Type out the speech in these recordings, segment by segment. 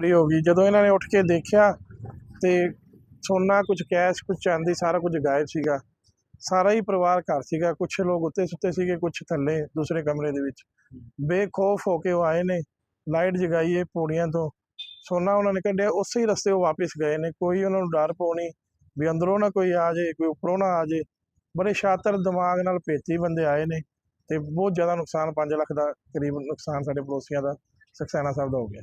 ਚੋਰੀ ਹੋ ਗਈ। ਜਦੋਂ ਇਹਨਾਂ ਨੇ ਉੱਠ ਕੇ ਦੇਖਿਆ ਤੇ ਸੋਨਾ ਕੁਝ ਕੈਸ਼ ਕੁਝ ਚਾਂਦੀ ਸਾਰਾ ਕੁਝ ਗਾਇਬ ਸੀਗਾ। ਸਾਰਾ ਹੀ ਪਰਿਵਾਰ ਘਰ ਸੀਗਾ। ਕੁਝ ਲੋਕ ਉੱਤੇ ਸੁੱਤੇ ਸੀਗੇ ਕੁਝ ਥੱਲੇ, ਦੂਸਰੇ ਕਮਰੇ ਦੇ ਵਿੱਚ। ਬੇਖੌਫ ਹੋ ਕੇ ਉਹ ਆਏ ਨੇ, ਲਾਈਟ ਜਗਾਈਏ ਪੌੜੀਆਂ ਤੋਂ। ਸੋਨਾ ਉਹਨਾਂ ਨੇ ਕੱਢਿਆ, ਉਸੇ ਹੀ ਰਸਤੇ ਉਹ ਵਾਪਸ ਗਏ ਨੇ। ਕੋਈ ਉਹਨਾਂ ਨੂੰ ਡਰ ਪਾਉਣੀ ਵੀ ਅੰਦਰੋਂ ਨਾ ਕੋਈ ਆ ਜਾਏ, ਕੋਈ ਉੱਪਰੋਂ ਨਾ ਆ ਜਾਏ। ਬੜੇ ਸ਼ਾਤਰ ਦਿਮਾਗ ਨਾਲ ਭੇਤੀ ਬੰਦੇ ਆਏ ਨੇ ਤੇ ਬਹੁਤ ਜ਼ਿਆਦਾ ਨੁਕਸਾਨ 5 ਲੱਖ ਦਾ ਕਰੀਬ ਨੁਕਸਾਨ ਸਾਡੇ ਪੜੋਸੀਆਂ ਦਾ ਸਕਸੈਨਾ ਸਾਹਿਬ ਦਾ ਹੋ ਗਿਆ।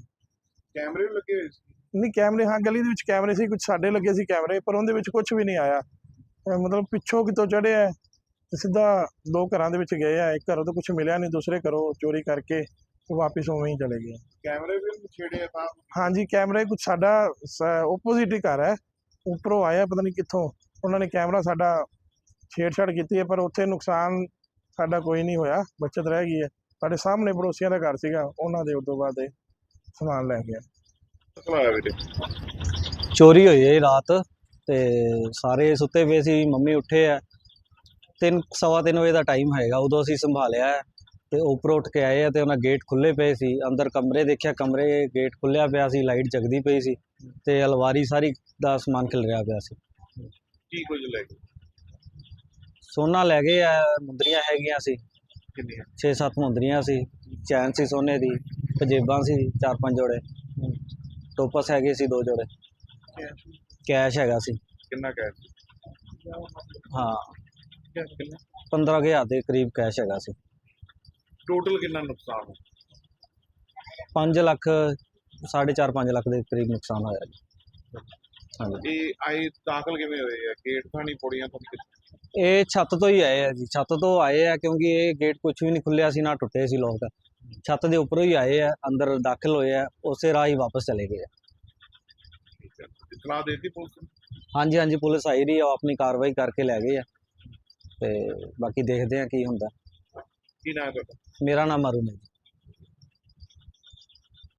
ਕੈਮਰੇ ਵੀ ਲੱਗੇ ਹੋਏ ਸੀ? ਨਹੀਂ ਕੈਮਰੇ ਹਾਂ ਗਲੀ ਦੇ ਵਿੱਚ ਕੈਮਰੇ ਸੀ ਕੁਝ ਸਾਡੇ ਲੱਗੇ ਸੀ ਕੈਮਰੇ ਪਰ ਉਹਦੇ ਵਿੱਚ ਕੁਝ ਵੀ ਨਹੀਂ ਆਇਆ। ਅਹ ਮਤਲਬ ਪਿੱਛੋਂ ਕਿਤੋਂ ਚੜਿਆ ਹੈ ਤੇ ਸਿੱਧਾ ਦੋ ਘਰਾਂ ਦੇ ਵਿੱਚ ਗਏ ਆ ਇੱਕ ਘਰੋਂ ਤਾਂ ਕੁਝ ਮਿਲਿਆ ਨਹੀਂ ਦੂਸਰੇ ਘਰੋਂ ਚੋਰੀ ਕਰਕੇ ਉਹ ਵਾਪਸ ਉਵੇਂ ਹੀ ਚਲੇ ਗਏ ਕੈਮਰੇ ਵੀ ਛੇੜੇ ਆ ਤਾਂ? ਹਾਂਜੀ ਕੈਮਰੇ ਕੁਝ ਸਾਡਾ ਓਪੋਜ਼ਿਟ ਹੀ ਘਰ ਹੈ ਉੱਪਰੋਂ ਆਇਆ ਪਤਾ ਨਹੀਂ ਕਿੱਥੋਂ ਉਹਨਾਂ ਨੇ ਕੈਮਰਾ ਸਾਡਾ ਛੇੜਛਾੜ ਕੀਤੀ ਹੈ ਪਰ ਉੱਥੇ ਨੁਕਸਾਨ ਸਾਡਾ ਕੋਈ ਨਹੀਂ ਹੋਇਆ ਬਚਤ ਰਹਿ ਗਈ ਹੈ। ਸਾਡੇ ਸਾਹਮਣੇ ਪੜੋਸੀਆਂ ਦਾ ਘਰ ਸੀਗਾ ਉਹਨਾਂ ਦੇ ਉਦੋਂ ਬਾਅਦ ਇਹ। ਸਮਾਨ ਲੈ ਗਿਆ ਵੀਰੇ? ਚੋਰੀ ਹੋਈ ਹੈ ਰਾਤ ਤੇ ਸਾਰੇ ਸੁੱਤੇ ਪਏ ਸੀ ਮੰਮੀ ਉੱਠੇ ਆ। ਤਿੰਨ ਸਵਾ ਤਿੰਨ ਵਜੇ ਦਾ ਟਾਈਮ ਹੈਗਾ ਉਦੋਂ ਅਸੀਂ ਸੰਭਾਲਿਆ ਤੇ ਉੱਪਰ ਉੱਠ ਕੇ ਆਏ ਆ ਤੇ ਉਹਨਾਂ ਗੇਟ ਖੁੱਲੇ ਪਏ ਸੀ। ਅੰਦਰ ਕਮਰੇ ਦੇਖਿਆ ਕਮਰੇ ਗੇਟ ਖੁੱਲਿਆ ਪਿਆ ਸੀ ਲਾਈਟ ਜਗਦੀ ਪਈ ਸੀ ਤੇ ਅਲਵਾਰੀ ਸਾਰੀ ਦਾ ਸਮਾਨ ਖਿਲ ਰਿਹਾ ਪਿਆ ਸੀ। ਕੀ ਕੁਝ ਲੈ ਗਏ? ਸੋਨਾ ਲੈ ਗਏ ਆ ਮੁੰਦਰੀਆਂ ਹੈਗੀਆਂ ਸੀ। ਕਿੰਨੀਆਂ? 6-7 ਮੁੰਦਰੀਆਂ ਸੀ ਚੈਨ ਸੀ ਸੋਨੇ ਦੀ। ਪਜੇਬਾਂ ਸੀ ਚਾਰ ਪੰਜ ਜੋੜੇ ਟੋਪਸ ਹੈਗੇ ਸੀ ਦੋ ਜੋੜੇ। ਕੈਸ਼ ਹੈਗਾ ਸੀ। ਕਿੰਨਾ ਕੈਸ਼ ਹਾਂ। ਕਿੰਨਾ? 15000 ਦੇ ਕਰੀਬ ਕੈਸ਼ ਹੈਗਾ ਸੀ। ਟੋਟਲ ਕਿੰਨਾ ਨੁਕਸਾਨ 5 ਲੱਖ 4.5 5 ਲੱਖ ਦੇ ਕਰੀਬ ਨੁਕਸਾਨ ਹੋਇਆ ਜੀ। ਹਾਂਜੀ। ਇਹ ਆਏ ਦਾਖਲ ਕਿਵੇਂ ਹੋਏ ਆ? ਗੇਟ ਥਾਣੀ ਪੌੜੀਆਂ ਤੋਂ ਕਿੱਥੇ? ਇਹ ਛੱਤ ਤੋਂ ਹੀ ਆਏ ਆ ਜੀ। ਛੱਤ ਤੋਂ ਆਏ ਆ ਕਿਉਂਕਿ ਇਹ ਗੇਟ ਕੁਝ ਵੀ ਨਹੀਂ ਖੁੱਲਿਆ ਸੀ ਨਾ ਟੁੱਟੇ ਸੀ ਲੋਕ। ਛੱਤ ਦੇ ਉੱਪਰੋਂ ਹੀ ਆਏ ਆ ਅੰਦਰ ਦਾਖਲ ਹੋਏ ਆ ਉਸੇ ਰਾਹ ਹੀ ਵਾਪਸ ਚਲੇ ਗਏ ਆ। ਇਤਲਾਹ ਦੇਤੀ ਪੁਲਿਸ ਨੂੰ? ਹਾਂਜੀ ਹਾਂਜੀ ਪੁਲਿਸ ਆਈ ਰਹੀ ਆ ਉਹ ਆਪਣੀ ਕਾਰਵਾਈ ਕਰਕੇ ਲੈ ਗਏ ਆ। ਤੇ ਬਾਕੀ ਦੇਖਦੇ ਆ ਕੀ ਹੁੰਦਾ। ਕੀ ਨਾਮ ਹੈ ਤੁਹਾਡਾ? ਮੇਰਾ ਨਾਮ ਅਰੁਣ ਹੈ ਜੀ।